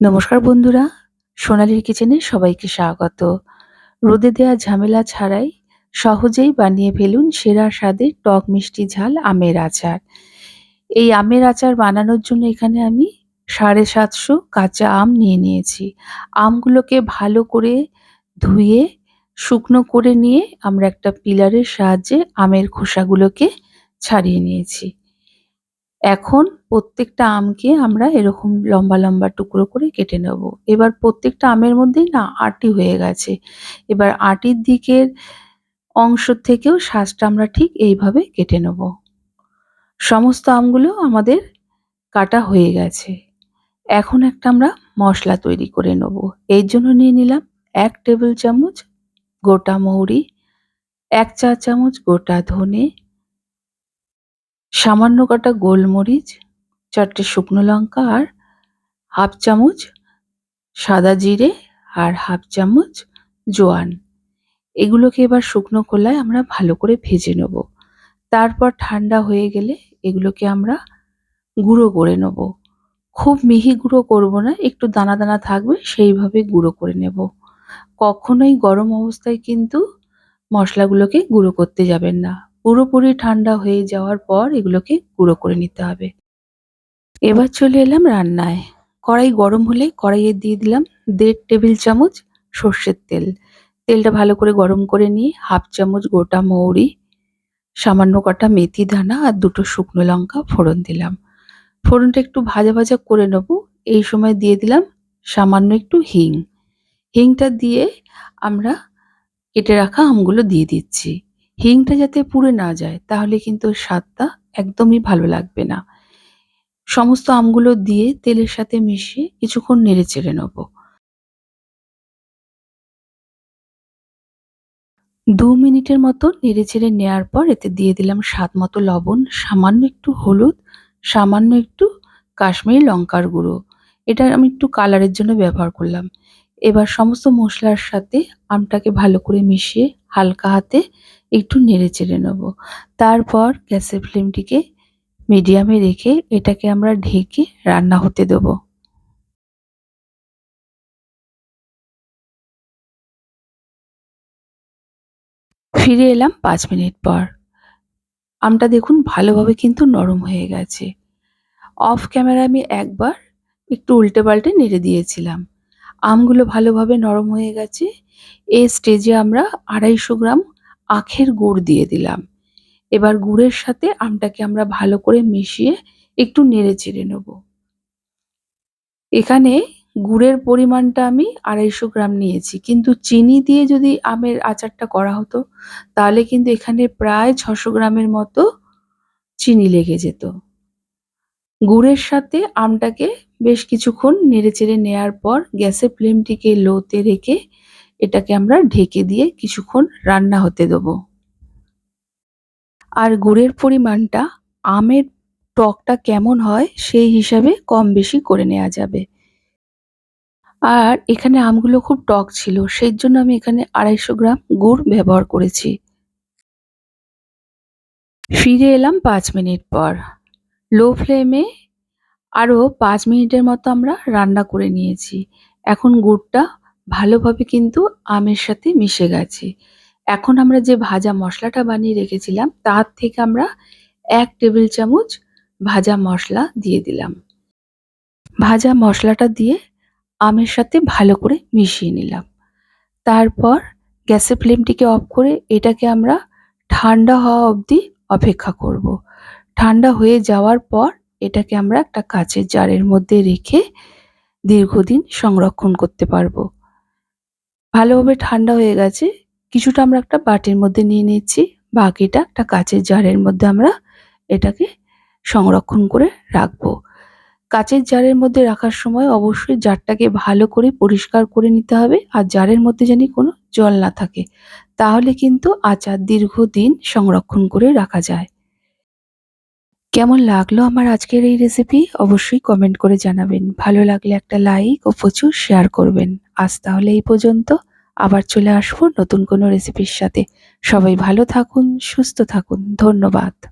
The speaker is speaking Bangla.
নমস্কার বন্ধুরা, সোনালির কিচেনে সবাইকে স্বাগত। রোদে দেয়া ঝামেলা ছাড়াই সহজেই বানিয়ে ফেলুন সেরা স্বাদের টক মিষ্টি ঝাল আমের আচার। এই আমের আচার বানানোর জন্য এখানে আমি সাড়ে সাতশো কাঁচা আম নিয়ে নিয়েছি। আমগুলোকে ভালো করে ধুয়ে, শুকনো করে নিয়ে আমরা একটা পিলারের সাহায্যে আমের খোসাগুলোকে ছাড়িয়ে নিয়েছি। এখন প্রত্যেকটা আমকে আমরা এরকম লম্বা লম্বা টুকরো করে কেটে নেব। এবার প্রত্যেকটা আমের মধ্যেই না আটি হয়ে গেছে। এবার আটির দিকের অংশ থেকেও শ্বাসটা আমরা ঠিক এইভাবে কেটে নেব। সমস্ত আমগুলো আমাদের কাটা হয়ে গেছে। এখন একটা আমরা মশলা তৈরি করে নেব। এর জন্য নিয়ে নিলাম এক টেবিল চামচ গোটা মৌরি, এক চা চামচ গোটা ধনে সামান্য কটা গোলমরিচ, চারটে শুকনো লঙ্কা আর হাফ চামচ সাদা জিরে আর হাফ চামচ জোয়ান। এগুলোকে এবার শুকনো খোলায় আমরা ভালো করে ভেজে নেব। তারপর ঠান্ডা হয়ে গেলে এগুলোকে আমরা গুঁড়ো করে নেব। খুব মিহি গুঁড়ো করব না, একটু দানা দানা থাকবে সেইভাবে গুঁড়ো করে নেব। কখনোই গরম অবস্থায় কিন্তু মশলাগুলোকে গুঁড়ো করতে যাবেন না। পুরোপুরি ঠান্ডা হয়ে যাওয়ার পর এগুলোকে গুঁড়ো করে নিতে হবে। এবার চলে এলাম রান্নায়। কড়াই গরম হলে কড়াইয়ে দিয়ে দিলাম দেড় টেবিল চামচ সর্ষের তেল। তেলটা ভালো করে গরম করে নিয়ে হাফ চামচ গোটা মৌরি, সামান্য কটা মেথি দানা আর দুটো শুকনো লঙ্কা ফোড়ন দিলাম। ফোড়নটা একটু ভাজা ভাজা করে নেব। এই সময় দিয়ে দিলাম সামান্য একটু হিং। হিংটা দিয়ে আমরা কেটে রাখা আমগুলো দিয়ে দিচ্ছি। হিংটা যাতে পুড়ে না যায়, তাহলে কিন্তু স্বাদটা একদমই ভালো লাগবে না। সমস্ত আমগুলো দিয়ে তেলের সাথে মিশিয়ে কিছুক্ষণ নেড়ে চেড়ে নেব। দু মিনিটের মতো নেড়ে চেড়ে নেওয়ার পর এতে দিয়ে দিলাম স্বাদ মতো লবণ, সামান্য একটু হলুদ, সামান্য একটু কাশ্মীরি লঙ্কার গুঁড়ো। এটা আমি একটু কালারের জন্য ব্যবহার করলাম। এবার সমস্ত মশলার সাথে আমটাকে ভালো করে মিশিয়ে হালকা হাতে একটু নেড়ে চেড়ে নেব। তারপর গ্যাসের ফ্লেমটিকে মিডিয়ামে রেখে এটাকে আমরা ঢেকে রান্না হতে দেব। ফিরে এলাম পাঁচ মিনিট পর। আমটা দেখুন ভালোভাবে কিন্তু নরম হয়ে গেছে। অফ ক্যামেরা আমি একবার একটু উল্টে পাল্টে নেড়ে দিয়েছিলাম। আমগুলো ভালোভাবে নরম হয়ে গেছে। এই স্টেজে আমরা আড়াইশো গ্রাম আখের গুড় দিয়ে দিলাম। এবার গুড়ের সাথে আমটাকে আমরা ভালো করে মিশিয়ে একটু নেড়ে চেড়ে নেব। এখানে গুড়ের পরিমাণটা আমি আড়াইশো গ্রাম নিয়েছি। কিন্তু চিনি দিয়ে যদি আমের আচারটা করা হতো, তাহলে কিন্তু এখানে প্রায় ছশো গ্রামের মতো চিনি লেগে যেত। গুড়ের সাথে আমটাকে বেশ কিছুক্ষণ নেড়েচেড়ে নেওয়ার পর গ্যাসের ফ্লেমটিকে লোতে রেখে এটাকে আমরা ঢেকে দিয়ে কিছুক্ষণ রান্না হতে দেবো। আর গুড়ের পরিমাণটা আমের টকটা কেমন হয় সেই হিসাবে কম বেশি করে নেওয়া যাবে। আর এখানে আমগুলো খুব টক ছিল, সেই জন্য আমি এখানে আড়াইশো গ্রাম গুড় ব্যবহার করেছি। ফিরে এলাম পাঁচ মিনিট পর। লো ফ্লেমে আরও পাঁচ মিনিটের মতো আমরা রান্না করে নিয়েছি। এখন গুড়টা ভালোভাবে কিন্তু আমের সাথে মিশে গেছে। এখন আমরা যে ভাজা মশলাটা বানিয়ে রেখেছিলাম, তার থেকে আমরা এক টেবিল চামচ ভাজা মশলা দিয়ে দিলাম। ভাজা মশলাটা দিয়ে আমের সাথে ভালো করে মিশিয়ে নিলাম। তারপর গ্যাসের ফ্লেমটিকে অফ করে এটাকে আমরা ঠান্ডা হওয়া অবধি অপেক্ষা করব। ঠান্ডা হয়ে যাওয়ার পর এটাকে আমরা একটা কাচের জারের মধ্যে রেখে দীর্ঘদিন সংরক্ষণ করতে পারব। ভালোভাবে ঠান্ডা হয়ে গেছে। কিছুটা আমরা একটা বাটির মধ্যে নিয়ে নিচ্ছি বাকিটা একটা কাচের জারের মধ্যে আমরা এটাকে সংরক্ষণ করে রাখব। কাচের জারের মধ্যে রাখার সময় অবশ্যই জারটাকে ভালো করে পরিষ্কার করে নিতে হবে আর জারের মধ্যে যেন কোনো জল না থাকে। তাহলে কিন্তু আচার দীর্ঘদিন সংরক্ষণ করে রাখা যায়। কেমন লাগল আমার আজকের এই রেসিপি অবশ্যই কমেন্ট করে জানাবেন। ভালো লাগলে একটা লাইক ও প্রচুর শেয়ার করবেন। আজ তাহলে এই পর্যন্ত। আবার চলে আসব নতুন কোনো রেসিপির সাথে। সবাই ভালো থাকুন, সুস্থ থাকুন। ধন্যবাদ।